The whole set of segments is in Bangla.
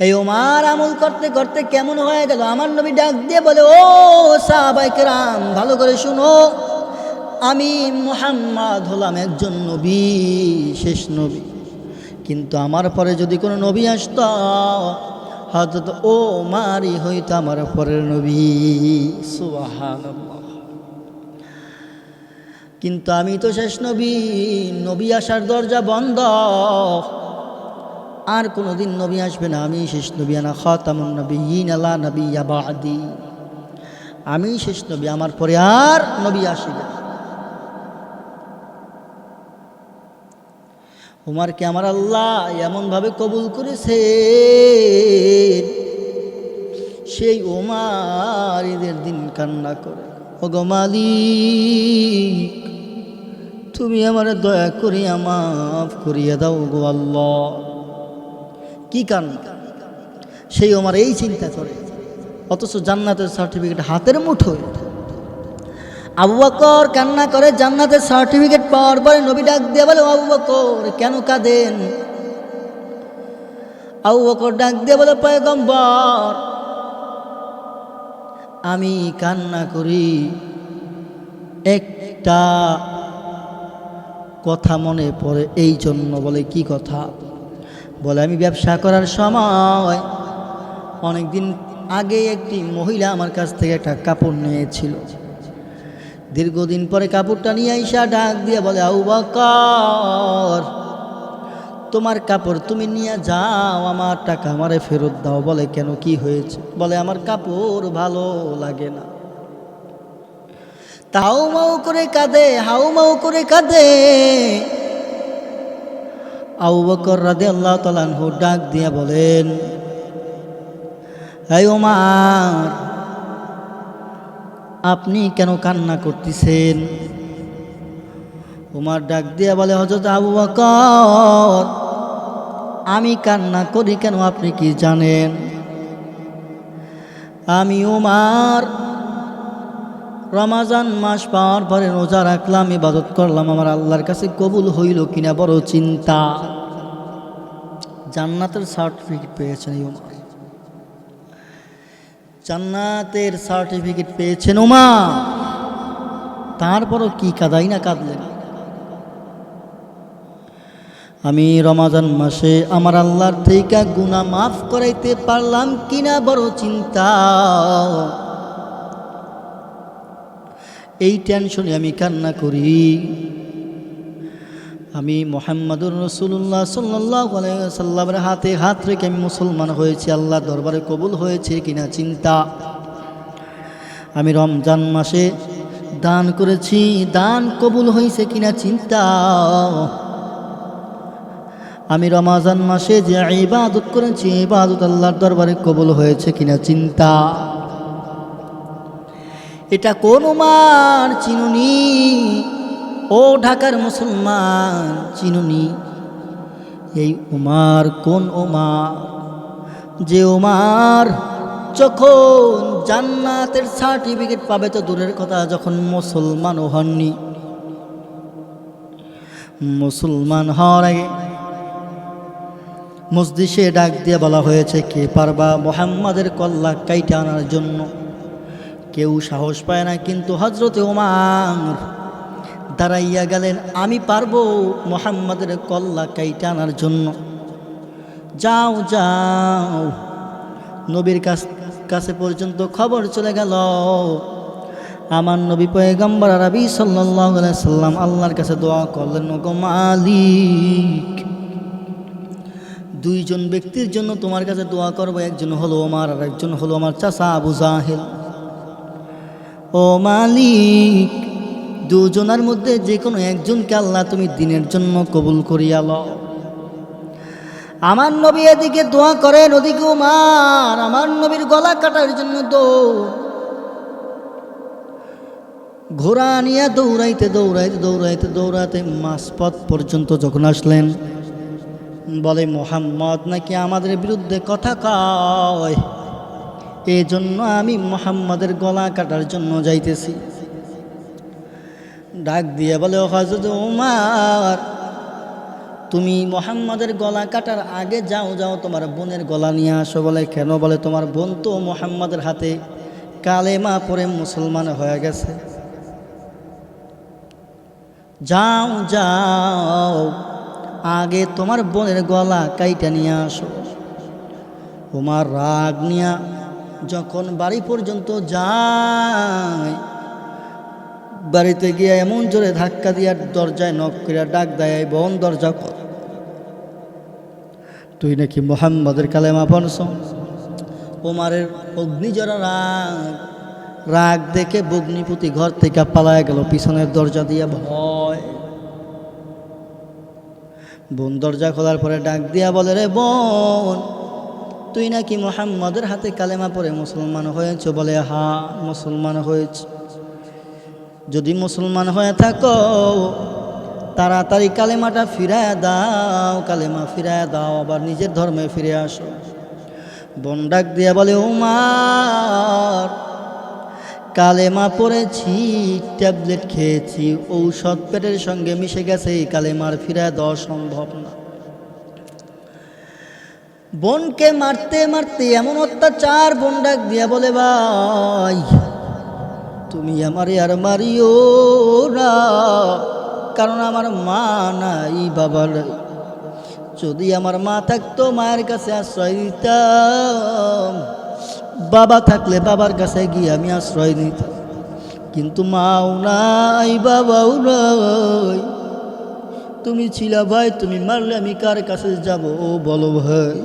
এই ওমার আমল করতে করতে কেমন হয়ে গেল? আমার নবী ডাক দিয়ে বলে, ও সাহাবাইকেরাম ভালো করে শুনো। আমি মুহাম্মদ হলাম একজন নবী, শেষ নবী। কিন্তু আমার পরে যদি কোনো নবী আসত হয়তো ও মারি হইতো আমার পরের নবী। সুবহানাল্লাহ। কিন্তু আমি তো শেষ নবী নবী আসার দরজা বন্ধ। আর কোনো দিন নবী আসবে না। আমি শেষ নবী, আনা খাতামুন নবী ইন আলা নবী আবাদি আমি শেষ নবী, আমার পরে আর নবী আসিবে। উমারকে আমার আল্লাহ এমনভাবে কবুল করেছে সেই ওমার ঈদের দিন কান্না করে, ওগো মালিক, তুমি আমার দয়া করিয়া মাফ করিয়া দাও গো আল্লাহ। কি কান্না সেই ওমার এই চিন্তা করে, অথচ জান্নাতের সার্টিফিকেট হাতের মুঠোয়। আবু বকর কান্না করে জান্নাতের সার্টিফিকেট পাওয়ার পরে নবী ডাক দিয়ে বলে আবু বকর, কেন কাঁদেন? আবু বকর ডাক দিয়ে বলে, পয়গম্বর, আমি কান্না করি, একটা কথা মনে পড়ে এই জন্য বলে, কি কথা? বলে, আমি ব্যবসা করার সময় অনেকদিন আগে একটি মহিলা আমার কাছ থেকে একটা কাপড় নিয়েছিল। দীর্ঘদিন পরে কাপড়টা নিয়ে আইসা ডাক দিয়ে বলে আউ বকর, তোমার কাপড় তুমি নিয়ে যাও, আমার টাকা আমারে ফেরত দাও। বলে, কেন, কি হয়েছে? বলে, আমার কাপড় ভালো লাগে না। তাও মাও করে কাঁদে হাউ মাউ করে কাঁদে। আউ বকর রাদে আল্লাহ তালানহু ডাক দিয়ে বলেন এই ওমার আপনি কেন কান্না করতেছেন? উমার ডাক দিয়া বলে হজরত আবু বকর, আমি কান্না করি কেন আপনি কি জানেন? আমি উমার রমাজান মাস পাওয়ার পরে রোজা রাখলাম, ইবাদত করলাম। আমার আল্লাহর কাছে কবুল হইল কিনা বড় চিন্তা। জান্নাতের সার্টিফিকেট পেয়েছেন জান্নাতের সার্টিফিকেট পেয়েছেন উমা তারপরও কি কাদাই না কাঁদলেন। আমি রমাজান মাসে আমার আল্লাহর থেকে গুণা মাফ করাইতে পারলাম কিনা বড় চিন্তা। এই টেনশনে আমি কান্না করি। আমি মোহাম্মদুর রসুল্লাহ সাল্লাহ সাল্লামের হাতে হাত রেখে আমি মুসলমান হয়েছি আল্লাহ দরবারে কবুল হয়েছে কিনা চিন্তা। আমি রমজান মাসে দান করেছি, দান কবুল হয়েছে কিনা চিন্তা। আমি রমাজান মাসে যে ইবাদত করেছি, ইবাদত আল্লাহর দরবারে কবুল হয়েছে কিনা চিন্তা। এটা কোন মার চিনুনি? ও ঢাকার মুসলমান চিনুনি। এই উমার কোন ওমার যে ওমার যখন জান্নাতের সার্টিফিকেট পাবে তো দূরের কথা, যখন মুসলমানও হননি। মুসলমান হওয়ার আগে মসজিষে ডাক দিয়ে বলা হয়েছে, কে পারবা মোহাম্মদের কল্লা কাইটে আনার জন্য? কেউ সাহস পায় না, কিন্তু হজরতে ওমার দাঁড়াইয়া গেলেন, আমি পারব মোহাম্মদের কল্লা কাইটে আনার জন্য। যাও যাও। নবীর কাছ, কাছে পর্যন্ত খবর চলে গেল, আমার নবী পয়গম্বর রবি সাল্লাম আল্লাহর কাছে দোয়া করলেন মালিক, দুইজন ব্যক্তির জন্য তোমার কাছে দোয়া করব, একজন হলো আমার আর একজন হলো আমার চাষা আবু জাহেল। ও মালিক, দুজনার মধ্যে যে কোনো একজনকে আল্লাহ তুমি দিনের জন্য কবুল করিয়া লও। আমার নবী এদিকে দোয়া করেন, ওদিকে উমার, আমার নবীর গলা কাটার জন্য দৌড়। ঘোড়া নিয়ে দৌড়াইতে দৌড়াইতে দৌড়াইতে দৌড়াইতে মাসপথ পর্যন্ত যখন আসলেন, বলে, মোহাম্মদ, নাকি আমাদের বিরুদ্ধে কথা কয়? এই জন্য আমি মোহাম্মদের গলা কাটার জন্য যাইতেছি। ডাক দিয়ে বলে হজরত উমার, তুমি মোহাম্মদের গলা কাটার আগে যাও যাও, তোমার বোনের গলা নিয়ে আসো। বলে, কেন? বলে, তোমার বোন তো মোহাম্মদের হাতে কালেমা পরে মুসলমান হয়ে গেছে। যাও যাও, আগে তোমার বোনের গলা কাইটা নিয়ে আসো। তোমার রাগ নিয়া যখন বাড়ি পর্যন্ত যায়, বাড়িতে গিয়ে এমন জোরে ধাক্কা দিয়া দরজায় নক করিয়া ডাক দেয় বোন, দরজা কর তুই নাকি মোহাম্মদের কালেমা পড়ছ? ওমারের অগ্নিজরা রাগ রাগ দেখে বগ্নিপতি ঘর থেকে পালায় গেল, পিছনের দরজা দিয়ে ভয় বোন দরজা খোলার পরে ডাক দিয়া বলে, রে বোন তুই নাকি মোহাম্মদের হাতে কালেমা পরে মুসলমান হয়েছ? বলে, হা, মুসলমান হয়েছ। যদি মুসলমান হয়ে থাকো, তাড়াতাড়ি কালেমাটা ফিরায় দাও, কালেমা ফিরায় দাও, আবার নিজের ধর্মে ফিরে আসো। বোন ডাক দিয়া বলে, উমার, কালেমা পড়েছি, ট্যাবলেট খেয়েছি, ঔষধ পেটের সঙ্গে মিশে গেছে, এই কালেমার ফিরায় দেওয়া সম্ভব না। বোনকে মারতে মারতে এমন অত্যাচার, বোন ডাক দিয়া বলে, ভাই, তুমি আমারে আর মারিও না, কারণ আমার মা নাই, বাবা নাই। যদি আমার মা থাকতো, মায়ের কাছে আশ্রয় দিতাম বাবা থাকলে বাবার কাছে গিয়ে আমি আশ্রয় নিতাম। কিন্তু মাও নাই, বাবাও নাই। তুমি ছিলা, ভাই, তুমি মারলে আমি কার কাছে যাব ও বলো ভাই?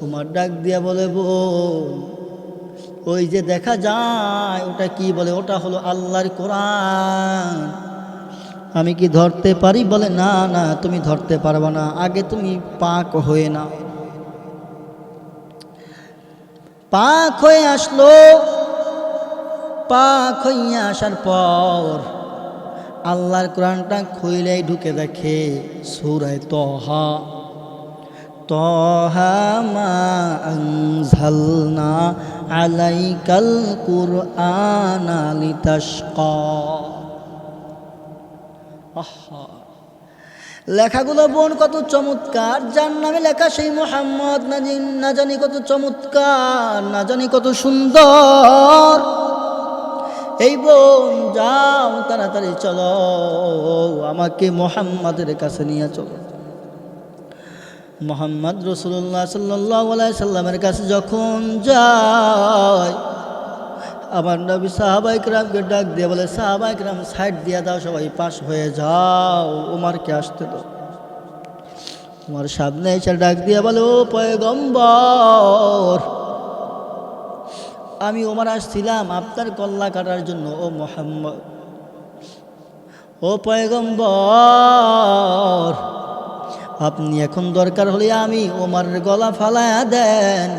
তোমার ডাক দিয়া বলে, বোন, ওই যে দেখা যায়, ওটা কি বলে? ওটা হলো আল্লাহর কোরআন। আমি কি ধরতে পারি? বলে, না না, তুমি ধরতে পারবে না, আগে তুমি পাক হয়ে না পাক হয়ে আসলো। পাক হইয়া আসার পর আল্লাহর কোরআনটা খুইলেই ঢুকে দেখে সুরায় তহা তহা মা আনঝালনা আলাইকাল কুরআনা লেখাগুলো বোন কত চমৎকার। যার নামে লেখা সেই মোহাম্মদ নাজিন না জানি কত চমৎকার, না জানি কত সুন্দর। এই বোন, যাও তাড়াতাড়ি চলো, আমাকে মোহাম্মদের কাছে নিয়ে চলো। মোহাম্মদ রসুল্লাহ সাল্লাহ সাল্লামের কাছে যখন যায়, আমার নবী সাহাবাইক রামকে ডাক দিয়ে বলে সাহাবাইক রাম সাইড দিয়ে দাও সবাই, পাশ হয়ে যাও। উমারকে আসতে দাও। তোমার সামনে এসে ডাক দিয়ে বলে, ও পয়গম্বর, আমি ওমার আসছিলাম আপনার কল্লা কাটার জন্য, ও মোহাম্মদ। ও পয়গম্বর আপনি এখন দরকার হলে আমি ওমার গলা ফালায়া দেন।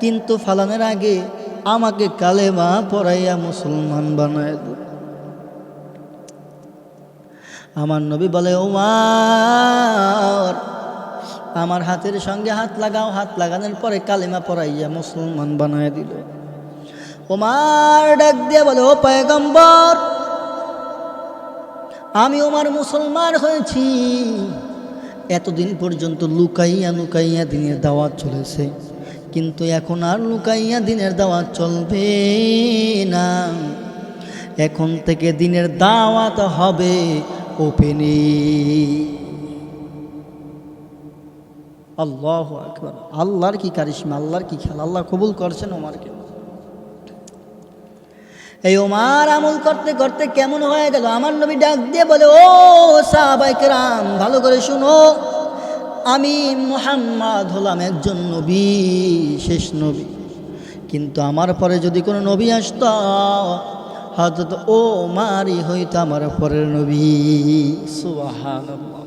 কিন্তু ফালানোর আগে আমাকে কালেমা পড়াইয়া মুসলমান বানায় আমার নবী বলে, ওমার, আমার হাতের সঙ্গে হাত লাগাও। হাত লাগানোর পরে কালেমা পড়াইয়া মুসলমান বানায় দিল। ওমার ডাক দিয়ে বলে, ও পায়গম্বর, আমি ওমার মুসলমান হয়েছি। এতদিন পর্যন্ত লুকাইয়া লুকাইয়া দিনের দাওয়াত চলেছে। কিন্তু এখন আর লুকাইয়া দিনের দাওয়াত চলবে না। এখন থেকে দিনের দাওয়াত হবে ওপেনে। আল্লাহ আল্লাহর কি কারিশমা, আল্লাহর কি খেলা? আল্লাহ কবুল করছেন ওমারকে এই ওমার আমল করতে করতে কেমন হয়ে গেল আমার নবী ডাক দিয়ে বলে, ও সাহাবাইকেরাম ভালো করে শুনো। আমি মোহাম্মদ হলাম একজন নবী, শেষ নবী। কিন্তু আমার পরে যদি কোনো নবী আসত হয়তো ও মারি হইতো আমার পরের নবী। সুবহানাল্লাহ।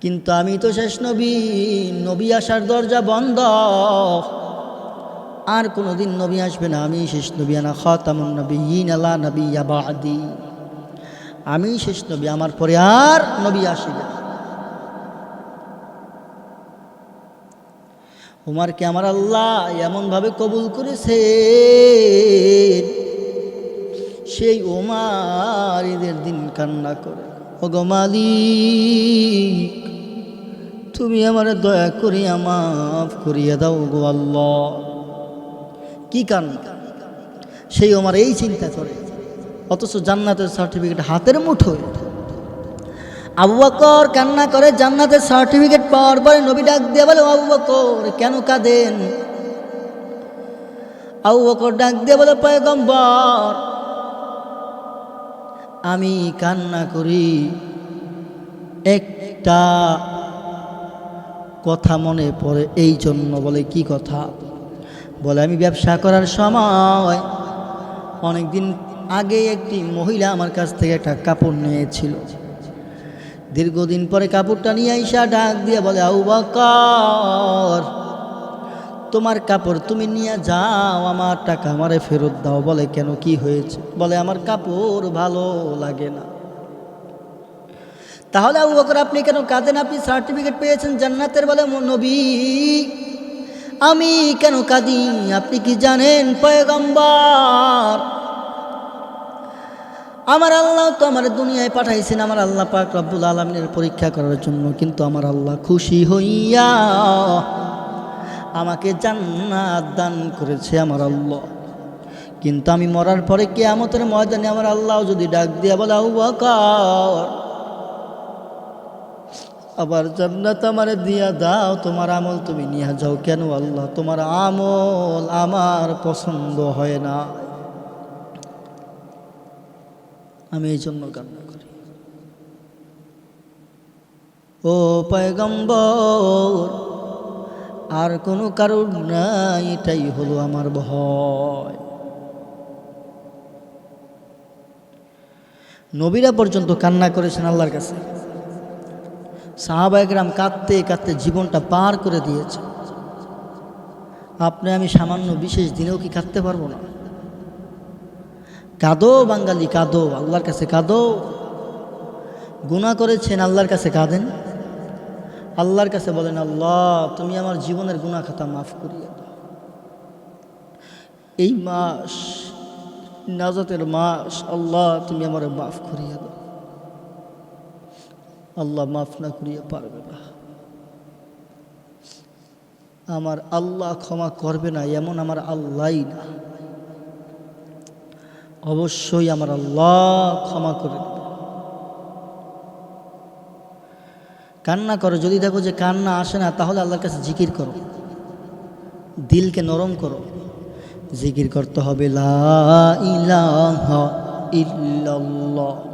কিন্তু আমি তো শেষ নবী নবী আসার দরজা বন্ধ। আর কোনো দিন নবী আসবে না। আমি শেষ নবী। আনা খতামুন নবী ইন আলা নবী আবাদি আমি শেষ নবী। আমার পরে আর নবী আসবে উমারকে আমার আল্লাহ এমনভাবে কবুল করেছে সেই উমার ঈদের দিন কান্না করে মালিক, তুমি আমার দয়া করিয়া মাফ করিয়া দাও গো আল্লাহ। কি কারণ? সেই আমার এই চিন্তা করে। অথচ জান্নাতের সার্টিফিকেট হাতের মুঠোয়। আবু বকর কান্না করে জান্নাতের সার্টিফিকেট পাওয়ার পরে নবী ডাক দিয়ে বলে আবু বকর, কেন কাঁদেন? আবু বকর ডাক দিয়ে বলে, পয়গম্বর, আমি কান্না করি। একটা কথা মনে পড়ে এই জন্য বলে, কি কথা? বলে, আমি ব্যবসা করার সময় অনেক দিন আগে একটি মহিলা আমার কাছ থেকে একটা কাপড় নিয়েছিল। দীর্ঘদিন পরে কাপড়টা নিয়ে আইসা ডাক দিয়ে বলে আউ বকর, তোমার কাপড় তুমি নিয়ে যাও, আমার টাকা আমারে ফেরত দাও। বলে, কেন, কি হয়েছে? বলে, আমার কাপড় ভালো লাগে না। তাহলে আবু বকর, আপনি কেন কাঁদেন? আপনি সার্টিফিকেট পেয়েছেন জান্নাতের? বলে, নবী আমি কেন কাঁদি? আপনি কি জানেন, পয়গম্বর? আমার আল্লাহ তো আমার দুনিয়ায় পাঠাইছেন, আমার আল্লাহ পাক রব্বুল আলমিনের পরীক্ষা করার জন্য। কিন্তু আমার আল্লাহ খুশি হইয়া আমাকে জান্নাত দান করেছে আমার আল্লাহ। কিন্তু আমি মরার পরে কে কেয়ামতের ময়দানে আমার আল্লাহ যদি ডাক দিয়া বলে বকর আবার জান্নাত আমার দিয়া দাও, তোমার আমল তুমি নিয়ে যাও কেন আল্লাহ? তোমার আমল আমার পছন্দ হয় না। আমি এই জন্য কান্না করি। ও পয়গম্বর, আর কোনো কারণ নাই, এটাই হলো আমার ভয়। নবীরা পর্যন্ত কান্না করেছেন আল্লাহর কাছে। সাহাবায়করাম কাঁদতে কাঁদতে জীবনটা পার করে দিয়েছে। আপনি আমি সামান্য বিশেষ দিনেও কি কাঁদতে পারব না? কাঁদো বাঙালি, কাঁদো। আল্লাহর কাছে কাঁদো। গুণা করেছেন, আল্লাহর কাছে কাঁদেন। আল্লাহর কাছে বলেন, আল্লাহ, তুমি আমার জীবনের গুণা খাতা মাফ করিয়ে দাও। এই মাস নাজাতের মাস, আল্লাহ, তুমি আমার মাফ করিয়ে দাও। আল্লাহ মাফ না করিয়ে পারবে না। আমার আল্লাহ ক্ষমা করবে না, এমন আমার আল্লাহই না। অবশ্যই আমার আল্লাহ ক্ষমা করে কান্না করো, যদি দেখো যে কান্না আসে না, তাহলে আল্লাহর কাছে জিকির করো। দিলকে নরম করো। জিকির করতে হবে, লা ইলাহা ইল্লাল্লাহ।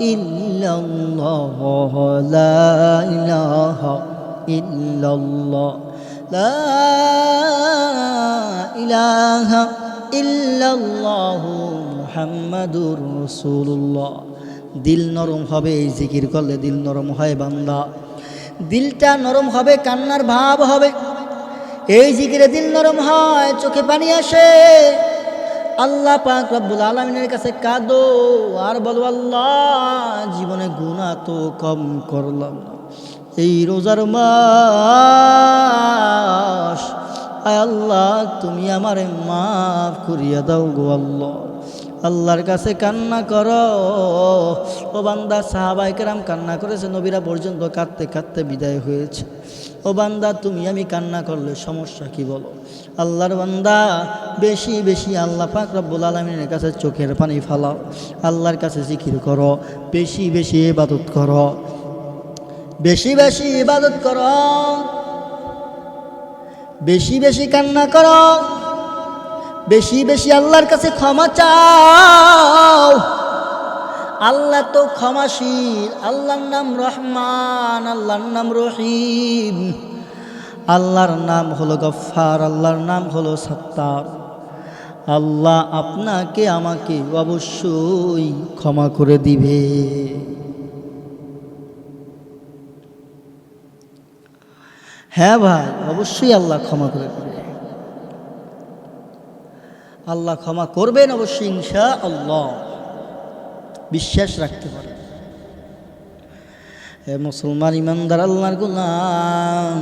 ইল্লাল্লাহ, লা ইলাহা ইল্লাল্লাহ, লা ইলাহা ইল্লাল্লাহ মুহাম্মাদুর রাসূলুল্লাহ। দিল নরম হবে এই জিকির করলে দিল নরম হয় বান্দা। দিলটা নরম হবে, কান্নার ভাব হবে। এই জিকিরে দিল নরম হয়, চোখে পানি আসে। আল্লাহ পাক রব্বুল আলমিনের কাছে কাঁদো, আর বলো, আল্লাহ, জীবনে গুণা তো কম করলাম এই রোজার মাস আল্লাহ, তুমি আমারে মাফ করিয়া দাও গো আল্লাহ। আল্লাহর কাছে কান্না করো। ও বান্দা সাহাবাইকেরাম কান্না করেছে, নবীরা পর্যন্ত কাঁদতে কাঁদতে বিদায় হয়েছে। ও বান্দা, তুমি আমি কান্না করলে সমস্যা কি বলো? আল্লাহর বান্দা, বেশি বেশি আল্লাহ পাক রব্বুল আলমিনের কাছে চোখের পানি ফালাও। আল্লাহর কাছে জিকির করো, বেশি বেশি ইবাদত করো। বেশি বেশি ইবাদত করো। বেশি বেশি কান্না করো। বেশি বেশি আল্লাহর কাছে ক্ষমা চাও। আল্লাহ তো ক্ষমাশীল, আল্লাহর নাম রহমান, আল্লাহর নাম রহিম। আল্লাহর নাম হলো গফ্ফার, আল্লাহর নাম হলো সত্তার। আল্লাহ আপনাকে আমাকে অবশ্যই ক্ষমা করে দিবে। হ্যাঁ ভাই, অবশ্যই আল্লাহ ক্ষমা করে দিবে। আল্লাহ ক্ষমা করবেন অবশ্যই ইনশা আল্লাহ বিশ্বাস রাখতে পারে হে মুসলমান ইমানদার আল্লাহর গুলাম,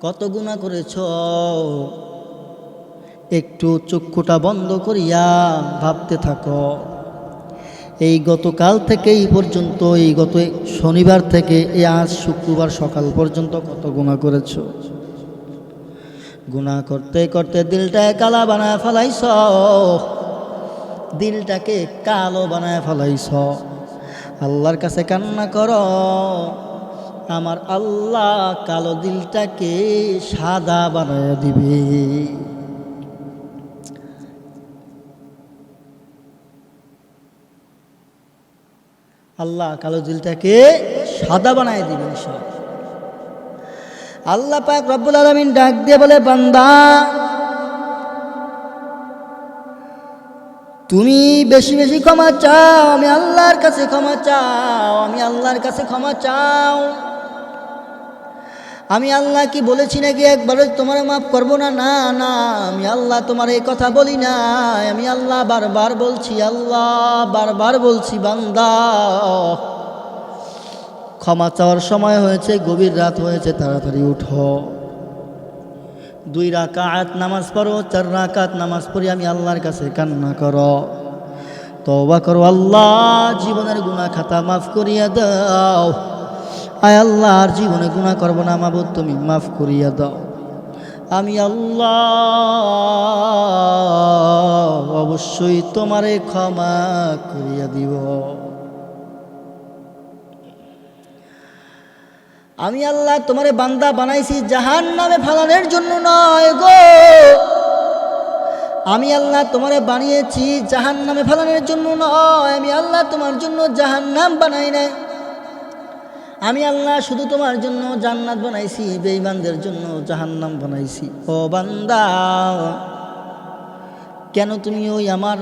কত গুণা করেছ? একটু চক্ষুটা বন্ধ করিয়া ভাবতে থাকো। এই গতকাল থেকে এই পর্যন্ত, এই গত শনিবার থেকে, এই আজ শুক্রবার সকাল পর্যন্ত কত গুণা করেছ? গুণা করতে করতে দিলটায় কালা বানায় ফেলাইছ। দিলটাকে কালো বানায় ফেলাইছ। আল্লাহর কাছে কান্না কর। আমার আল্লাহ কালো দিলটাকে সাদা বানায় দিবে। আল্লাহ কালো দিলটাকে সাদা বানায় দিবেন সব আল্লাহ পাক রব্বুল আলমিন ডাক দিয়ে বলে, বান্দা, তুমি বেশি বেশি ক্ষমা চাও, আমি আল্লাহর কাছে ক্ষমা চাও, আমি আল্লাহর কাছে ক্ষমা চাও। আমি আল্লাহ কি বলেছি নাকি একবারও তোমার মাফ করব না? না না, আমি আল্লাহ তোমার এই কথা বলি না আমি আল্লাহ বারবার বলছি, আল্লাহ বারবার বলছি, বান্দা। ক্ষমা চাওয়ার সময় হয়েছে, গভীর রাত হয়েছে, তাড়াতাড়ি উঠো। দুই রাকাত নামাজ পড়ো, চার রাকাত নামাজ পড়ি আমি আল্লাহর কাছে কান্না করো। তবা করো, আল্লাহ, জীবনের গুণা খাতা মাফ করিয়া দাও। আয় আল্লাহ, আর জীবনে গুণা করব না মাবুদ, তুমি মাফ করিয়া দাও। আমি আল্লাহ, অবশ্যই তোমারে ক্ষমা করিয়া দিব। আমি আল্লাহ তোমারে বান্দা বানাইছি জাহান নামে ফালানোর জন্য নয় গো। আমি আল্লাহ তোমারে বানিয়েছি জাহান নামে ফালানোর জন্য নয়। আমি আল্লাহ তোমার জন্য জাহান নাম বানাই নাই। আমি আল্লাহ শুধু তোমার জন্য জান্নাত বানাইছি, বেঈমানদের জন্য জাহান্নাম বানাইছি। ও বান্দা, কেন তুমি ওই আমার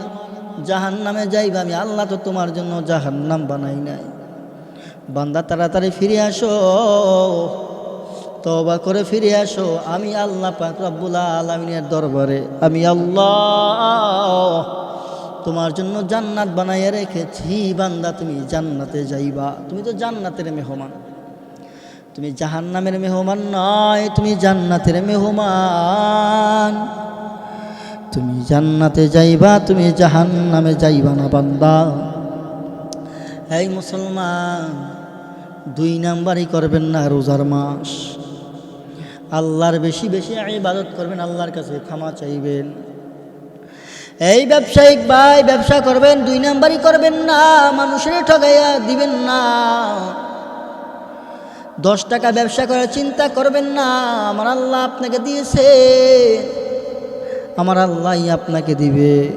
জাহান্নামে যাইবা? আমি আল্লাহ তো তোমার জন্য জাহান্নাম বানাই নাই। বান্দা, তাড়াতাড়ি ফিরে আসো। তবা করে ফিরে আসো। আমি আল্লাহ পাক রব্বুল আলমিনের দরবারে। আমি আল্লাহ তোমার জন্য জান্নাত বানাইয়া রেখেছি। বান্দা, তুমি জান্নাতে যাইবা। তুমি তো জান্নাতের মেহমান। তুমি জাহান্নামের মেহমান নয়, তুমি জান্নাতের মেহমান। তুমি জান্নাতে যাইবা, তুমি জাহান্নামে যাইবা না বান্দা। এই মুসলমান দুই নাম্বারই করবেন না রোজার মাস। আল্লাহর বেশি বেশি ইবাদত করবেন, আল্লাহর কাছে ক্ষমা চাইবেন। এই ব্যবসায়িক ভাই ব্যবসা করবেন, দুই নাম্বারই করবেন না, মানুষের ঠগাইয়া দিবেন না। দশ টাকা ব্যবসা করার চিন্তা করবেন না, আমার আল্লাহ আপনাকে দিয়েছে। আমার আল্লাহ আপনাকে দিবে।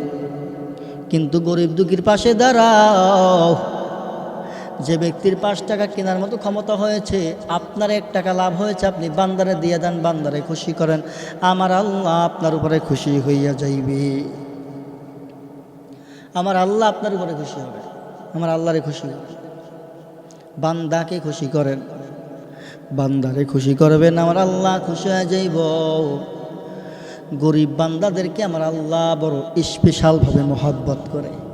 কিন্তু গরিব দুঃখীর পাশে দাঁড়াও। যে ব্যক্তির পাঁচ টাকা কেনার মতো ক্ষমতা হয়েছে, আপনার এক টাকা লাভ হয়েছে, আপনি বান্দারে দিয়ে দেন, বান্দারে খুশি করেন। আমার আল্লাহ আপনার উপরে খুশি হইয়া যাইবে। আমার আল্লাহ আপনার উপরে খুশি হবে। আমার আল্লাহরে খুশি হবে। বান্দাকে খুশি করেন। বান্দারে খুশি করবেন, আমার আল্লাহ খুশি হয়ে যাইব। গরিব বান্দাদেরকে আমার আল্লাহ বড় স্পেশালভাবে মহব্বত করে।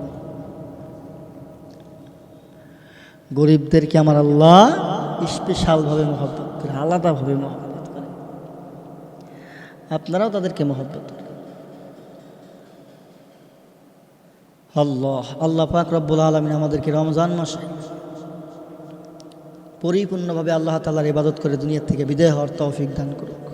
গরিবদেরকে আমার আল্লাহ স্পেশালভাবে মহব্বত করে, আলাদাভাবে মহব্বত করে। আপনারাও তাদেরকে মহব্বত করেন। আল্লাহ আল্লাহ পাক রব্বুল আলমিন আমাদেরকে রমজান মাসে পরিপূর্ণভাবে আল্লাহ তালার ইবাদত করে দুনিয়ার থেকে বিদায় হওয়ার তৌফিক দান করুন।